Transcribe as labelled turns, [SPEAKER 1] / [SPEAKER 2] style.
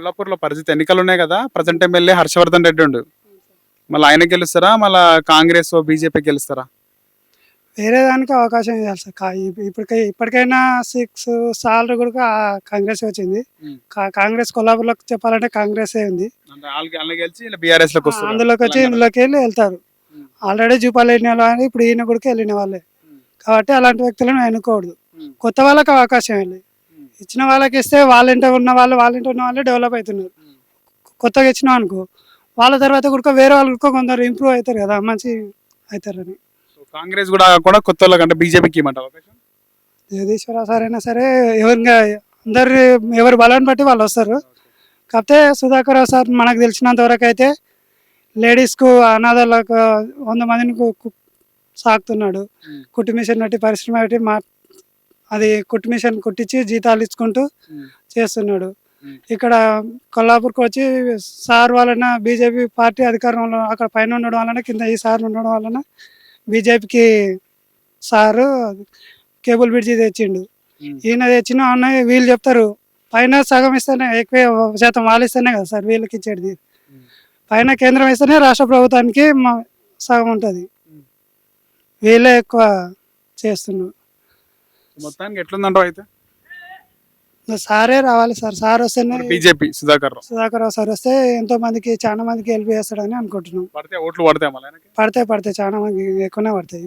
[SPEAKER 1] కొల్లాపూర్లో పరిస్థితి ఎన్నికలు ఉన్నాయి కదా. ప్రజెంట్ ఎమ్మెల్యే హర్షవర్ధన్ రెడ్డి ఉండు. మళ్ళీ ఆయన గెలుస్తారా? మళ్ళీ కాంగ్రెస్ బీజేపీ గెలుస్తారా?
[SPEAKER 2] వేరే దానికి అవకాశం ఇవ్వాలి సార్. ఇప్పటికై ఇప్పటికైనా సిక్స్ సార్లు కూడా కాంగ్రెస్ వచ్చింది. కాంగ్రెస్ కొల్లాపూర్లో చెప్పాలంటే కాంగ్రెస్ ఉంది. అందులోకి వచ్చి ఇందులోకి వెళ్ళి వెళ్తారు. ఆల్రెడీ జూపాలు వెళ్ళిన వాళ్ళు ఇప్పుడు ఈయన కూడా వెళ్ళిన వాళ్ళే. కాబట్టి అలాంటి వ్యక్తులను ఎన్నుకోకూడదు. కొత్త వాళ్ళకి అవకాశం
[SPEAKER 1] ఉమ్.
[SPEAKER 2] ఇచ్చిన వాళ్ళకి ఇస్తే వాళ్ళ ఇంట ఉన్న వాళ్ళు వాళ్ళ ఇంట ఉన్న వాళ్ళే డెవలప్ అవుతున్నారు. కొత్తగా ఇచ్చినాం అనుకో వాళ్ళ తర్వాత కూడా వేరే వాళ్ళు కూడా కొందరు ఇంప్రూవ్ అవుతారు కదా మంచి అవుతారని.
[SPEAKER 1] కాంగ్రెస్ కూడా కూడా కొత్త వాళ్ళకి అంటే బీజేపీకి ఇవ్వమంటారు
[SPEAKER 2] సార్ అయినా సరే ఎవరిగా అందరు ఎవరి బలాన్ని బట్టి వాళ్ళు వస్తారు. కాకపోతే సుధాకర్ రావు సార్ మనకు తెలిసినంత వరకు అయితే లేడీస్కు అనాథాలకు వంద మందిని కు- కు- సాకుతున్నాడు.
[SPEAKER 1] ఉమ్.
[SPEAKER 2] కుట్టు మిషన్ పరిశ్రమ మా అది కుట్టు మిషన్ కుట్టించి జీతాలు ఇచ్చుకుంటూ. చేస్తున్నాడు. ఇక్కడ కొల్లాపూర్కి వచ్చి సార్ వలన బీజేపీ పార్టీ అధికారంలో అక్కడ పైన ఉండడం వలన కింద ఈ సార్ ఉండడం వలన బీజేపీకి సారు కేబుల్ బ్రిడ్జి తెచ్చిండు. ఈయన తెచ్చిన అన్న వీళ్ళు చెప్తారు పైన సగం ఇస్తేనే ఎక్కువ శాతం వాళ్ళు ఇస్తేనే కదా సార్ వీళ్ళకి ఇచ్చేది. పైన కేంద్రం ఇస్తేనే రాష్ట్ర ప్రభుత్వానికి సగం ఉంటుంది. వీళ్ళే ఎక్కువ చేస్తున్నారు
[SPEAKER 1] మొత్తానికి ఎట్లుందంటావు అయితే?
[SPEAKER 2] సారే రావాలి సార్. సార్ వస్తేనే
[SPEAKER 1] బీజేపీ సుధాకర్ రావు.
[SPEAKER 2] సుధాకర్ రావు సార్ వస్తే ఎంతో మందికి చాలా మందికి హెల్ప్ చేస్తాడని అనుకుంటున్నాం.
[SPEAKER 1] పడితే ఓట్లు పడతాయి మళ్ళీ ఆయనకి?
[SPEAKER 2] పడితే పడతాయి. చాలా మందికి ఎక్కువనే పడతాయి.